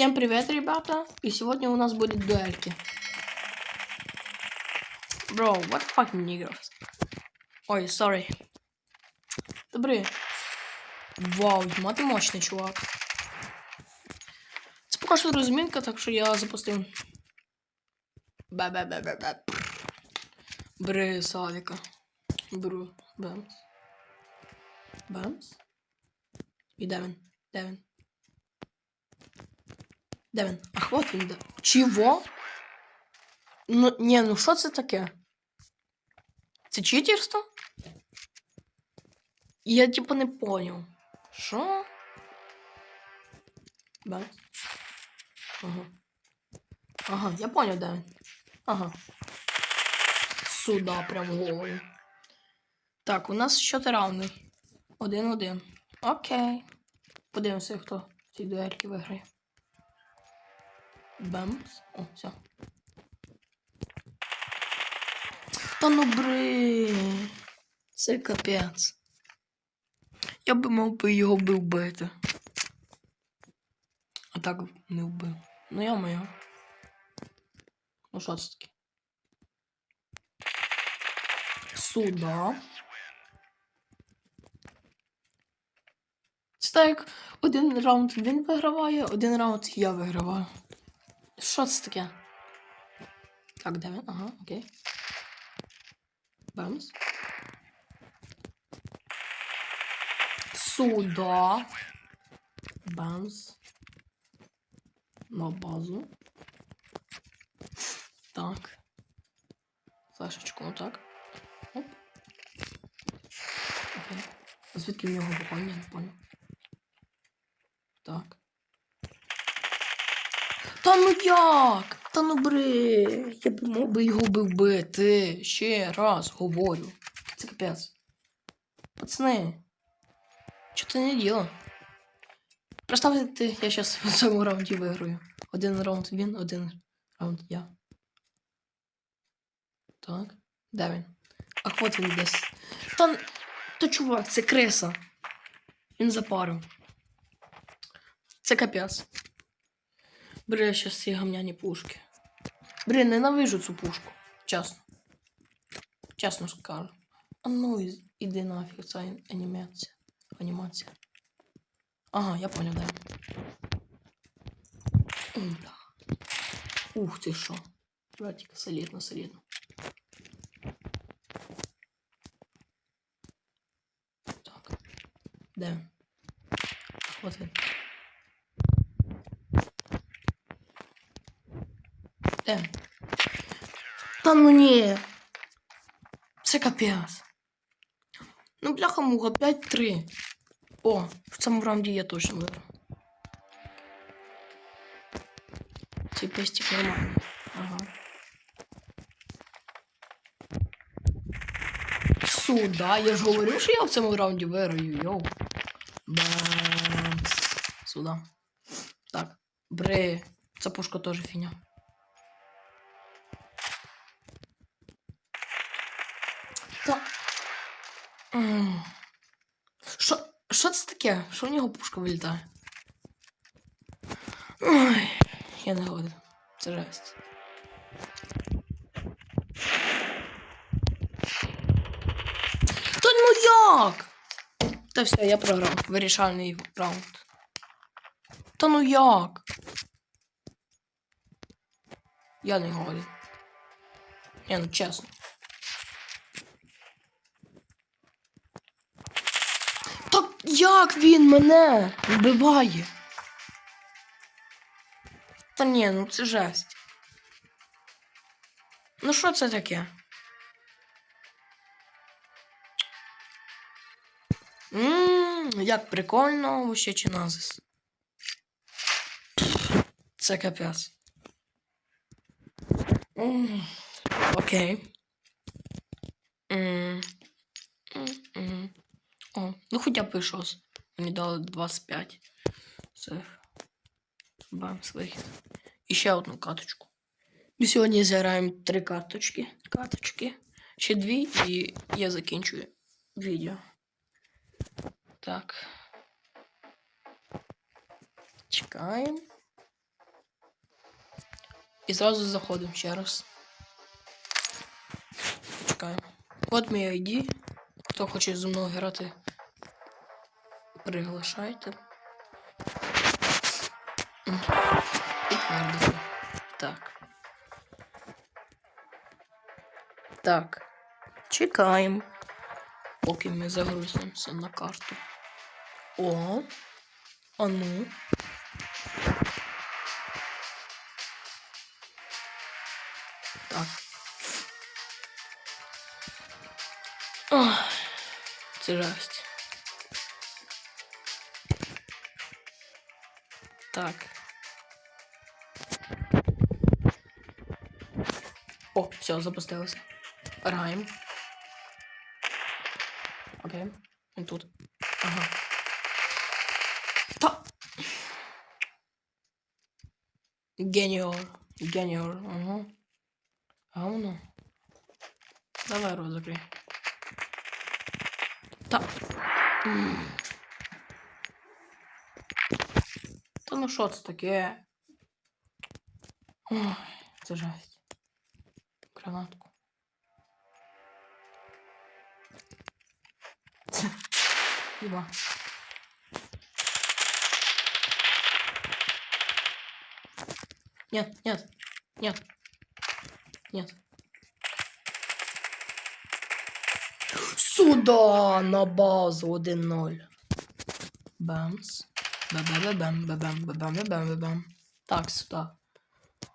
Всем привет, ребята! И сегодня у нас будет дуэльки. Bro, what fucking niggers? Ой, sorry. Добрий. Вау, мати мощний чувак. Це поки що розмінка, так що я запустив. Бе-бе-бе-бе-бе. Бри Савіка. Беру. Бемс. Бемс. Він? Де він? Де він? Ах, от він де. Чого? Ну, ні, ну що це таке? Це читерство? Я типу не понял. Що? Бемс. Ага. Ага, я понял, він. Ага. Сюда прям головою. Так, у нас счет равний. Один-один. Окей. Подивимося, хто в цій дуельки виграє. Бемс. О, все. Та ну бри. Це капець. Я би мав би його би вбити. А так не вбив. Ну я моя. Ну що це таке? Сюда. Це так, один раунд він виграває, один раунд я виграваю. Що це таке? Так, де він? Ага, окей. Бамс. Сюда. Бамс. На базу. Так. Флешечку, отак. Оп. Окей. Звідки в нього я не понял. Так. Та ну як? Та ну бри, я б мог би його би вбити. Ще раз говорю. Це капець. Пацани. Що ти не діло? Представте, я зараз в цьому раунді виграю. Один раунд він, один раунд я. Так. Де він? Ах, от він десь. Та, та чувак, це криса. Він запарив. Це капець. Бре, щас ці гамняні пушки. Бре, ненавижу цю пушку. Чесно. Чесно скажу. А ну і- іди нафіг, ця анімація. Анімація. Ага, я понял, да. Ух ти що. Братик, солідно, солідно. Так. Де? він? Де? Та ну ні. Це капець. Ну, бляха муха, 5-3. О, в цьому раунді я точно виграв. Цей пестик нормальний. Ага. Сюда, я ж говорив, що я в цьому раунді виграю, йоу. Бамс. Сюда. Так, бре. Ця пушка теж фіня. Що, що це таке? Що в нього пушка вилітає? Ой, я не годен. Це жесть. Та ну як? Та все, я програв. Вирішальний раунд. Та ну як? Я не годен. Я ну чесно. Так як він мене вбиває? Та ні, ну це жесть. Ну що це таке? Ммм, як прикольно, вообще чиназис. Це капець. Окей. М, м, м. О, ну хоча б щось. Мені дали 25. Це. Бамс вихід. І ще одну каточку. І сьогодні зіграємо три карточки. Каточки. Ще дві, і я закінчую відео. Так. Чекаємо. І зразу заходимо ще раз. Чекаємо. От мій ID. Хто хоче зі мною грати, приглашайте. Так. Так. Чекаємо. Поки ми загрузимося на карту. О. А ну. Так. Ох, це жесть. Так. О, все, запустилося. Граємо. Окей. Він тут. Ага. Та. Геніор. Геніор. Ага. Говно. Давай рот закрий. Та. Ну що це таке? Ой, це жесть. Гранатку. Іба. Нет, нет, нет, нет. Сюда на базу 1-0. Бамс. Бам-бам-бам, бам-бам, бам-бам, Так, сюда.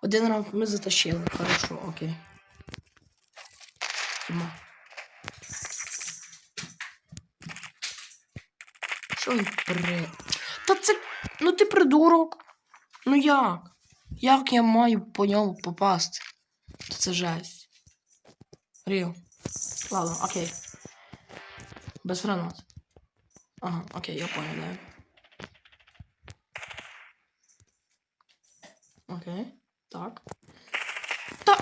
Один раунд ми затащили. Хорошо, окей. Тіма. Що він при... Та це... Ну ти придурок. Ну як? Як я маю по ньому попасти? Це жесть. Ріо. Ладно, окей. Без гранат. Ага, окей, я понял, да. Окей. Так. Та.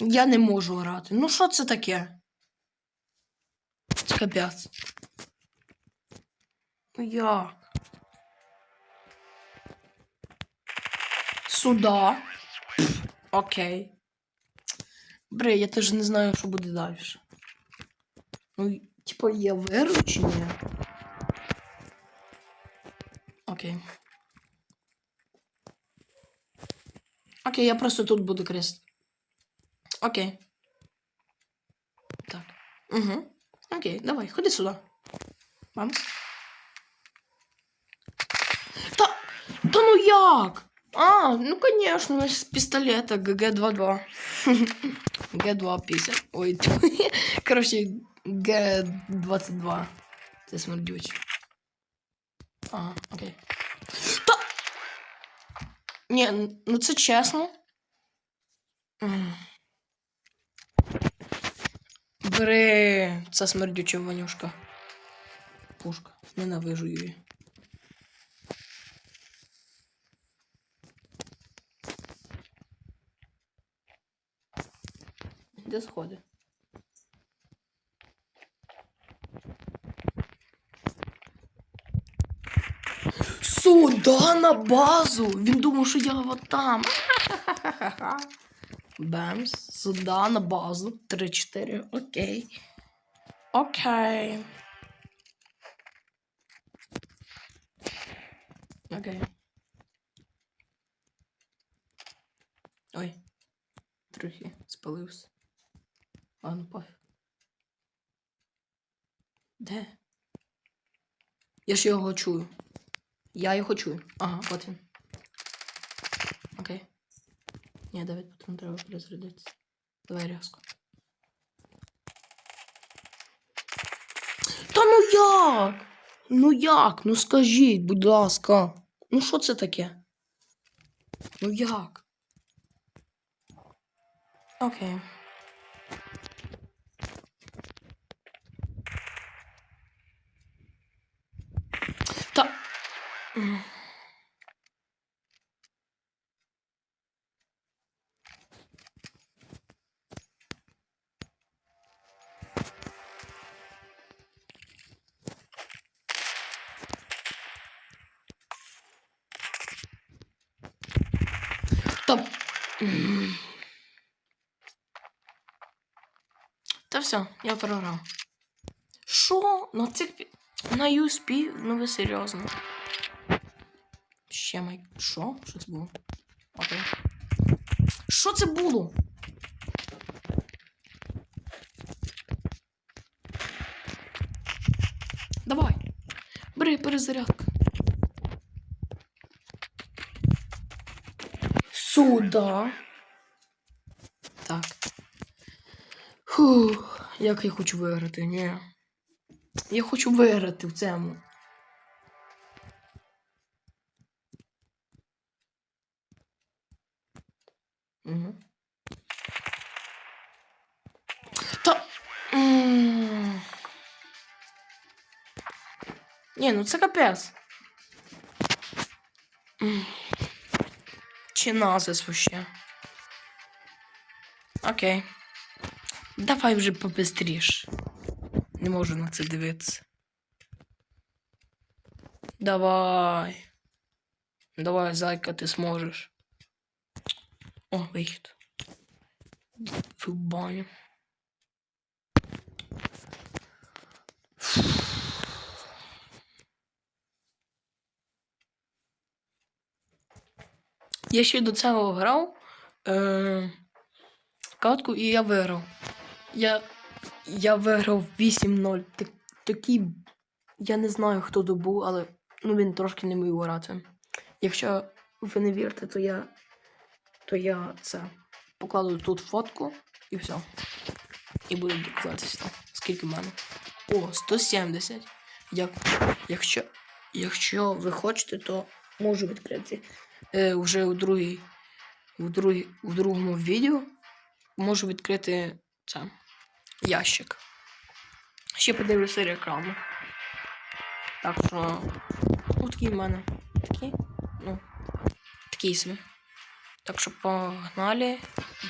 Я не можу грати. Ну що це таке? Це капець. Ну як? Сюда. Окей. Бре, я теж не знаю, що буде далі. Ну, типа, я виграю чи ні? Окей. Окей, я просто тут буду крест. Окей. Так. Угу. Окей, давай, ходи сюди. Мам. Та. Та ну як? А, ну конечно, с пистолета ГГ-22. Г250. Ой, короче, Г22. Це смердючий. Ага, окей. Ні, ну це чесно. Бери, це смердюча вонюшка. Пушка. Ненавижу її. Де сходи? Сюда на базу! Він думав, що я вот там. Бемс, сюда на базу. 3-4. Окей. Окей. Окей. Ой. Трохи спалився. Ладно, пофіг. Де? Я ж його чую. Я його чую. Ага, от він. Окей. Ні, давай потім треба перезарядитися. Давай рязко. Та ну як? Ну як? Ну скажіть, будь ласка. Ну що це таке? Ну як? Окей. Та все, я програв. Що? На цих... На USP? Ну ви серйозно. Ще май... Що? Що це було? Окей. Що це було? Давай. Бери перезарядка. Сюда. Так. Фух, як я хочу виграти, ні. Я хочу виграти в цьому. Угу. Та. Ні, ну це капець. Чи назис вообще? Окей. Давай вже побистріш. Не можу на це дивитися. Давай. Давай, зайка, ти зможеш. О, вихід. В. Я ще до цього грав е, катку і я виграв. Я, я виграв 8-0. Так, такий. Я не знаю, хто то був, але ну, він трошки не міг грати. Якщо ви не вірите, то я. То я це покладу тут фотку і все. І буду доказатися, скільки в мене. О, 170. Як, якщо, якщо ви хочете, то можу відкрити е, вже у другій, у, другій, у другому відео можу відкрити це ящик. Ще подивлюся рекламу. Так що. Ну, такий в мене. Такий. Ну. Такий собі. Так що погнали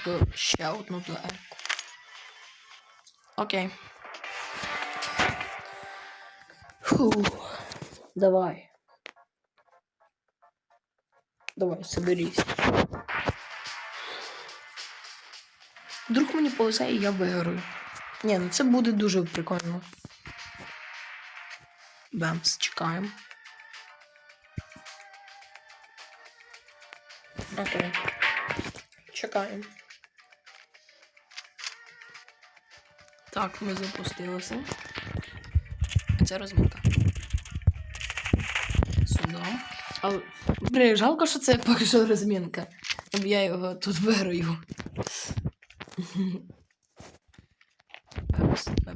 в ще одну дуельку. Окей. Фу. Давай. Давай, соберись. Вдруг мені повезе і я виграю. Ні, ну це буде дуже прикольно. Бемс, чекаємо. Окей. Чекаємо. Так, ми запустилися. Це розминка. Сюди. Але, блін, жалко, що це поки що розмінка. Я його тут виграю.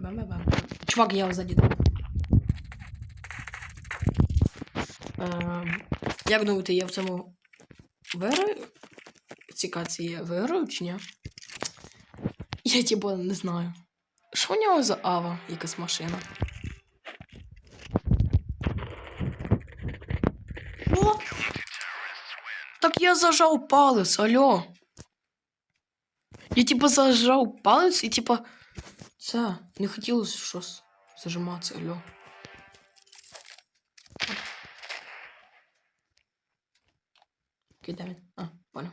Бемс, бем-бем-бем. Чувак, я його задіду. Ем, як думаєте, я в цьому виграю? Цікаці я виграю чи ні? Я типу не знаю. Що у нього за ава, якась машина? О! Так я зажав палець, алло. Я типа зажав палець і типа. Це, не хотілося щось зажиматися, алло. Окей, де він? А, понял.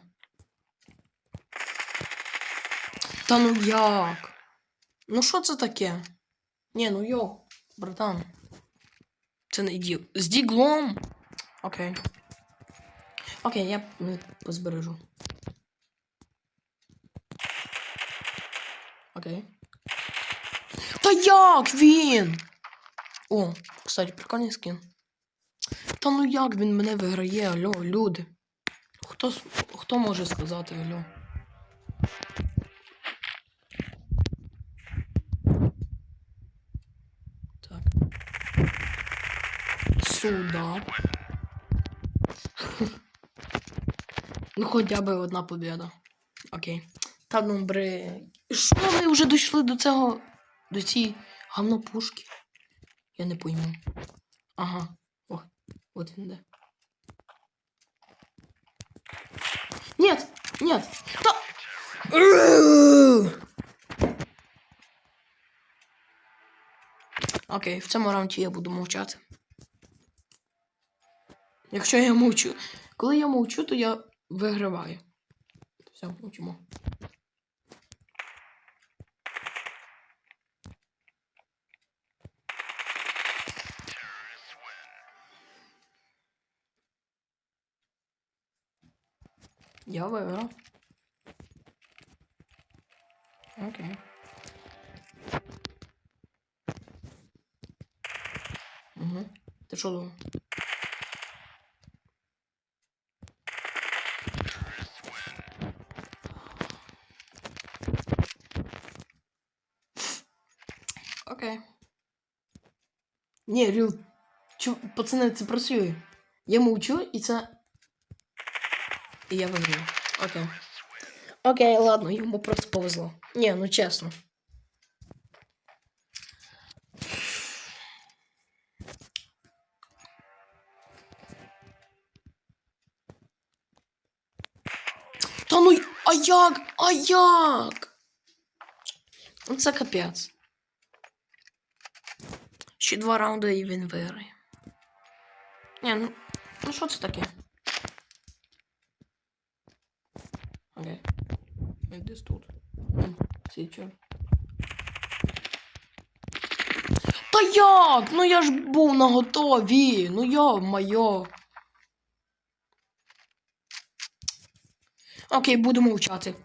Та ну як? Ну що це таке? Ні, ну йо, братан. Це не діл. З діглом. Окей. Окей, я не позбережу. Окей. Та як він? О, кстати, прикольний скін. Та ну як він мене виграє, алло, люди. Хто, хто може сказати алло? Так. Сюда. ну, хоча б одна побіда. Окей. Та ну бре. Що ми вже дійшли до цього. До цієї гамнопушки? Я не пойму. Ага. О, от він де. Нет! Нет! Та... Окей, в цьому раунді я буду мовчати. Якщо я мовчу. Коли я мовчу, то я виграваю. Все, учимо. Я виграв. Окей. Угу. Ти що думав? Окей. Ні, Ріл, чу, пацани, це працює. Я мовчу і це. І я виграю. Окей. Окей, ладно, йому просто повезло. Ні, ну чесно. Та ну а як? А як? Ну це капець. Ще два раунди і він виграє. Ні, ну, ну що це таке? Окей. Він десь тут. Січер. Та як? Ну я ж був на готові. Ну йо моє. Окей, буду мовчати.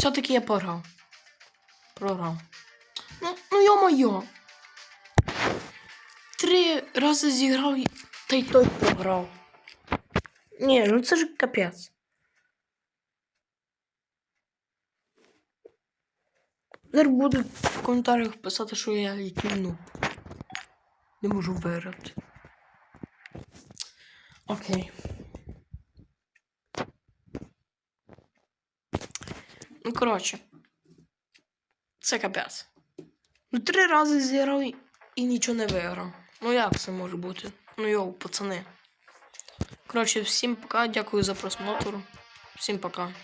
Все-таки я програв. Програв. Ну, ну йо-моє. Три рази зіграв та й той програв. Ні, ну це ж капець. Зараз буду в коментарях писати, що я який. Не можу виграти. Окей. Ну, коротше. Це капець. Ну, три рази зіграв і- і нічого не виграв. Ну як це може бути? Ну йоу, пацани. Коротше, всім пока, дякую за просмотр. Всім пока.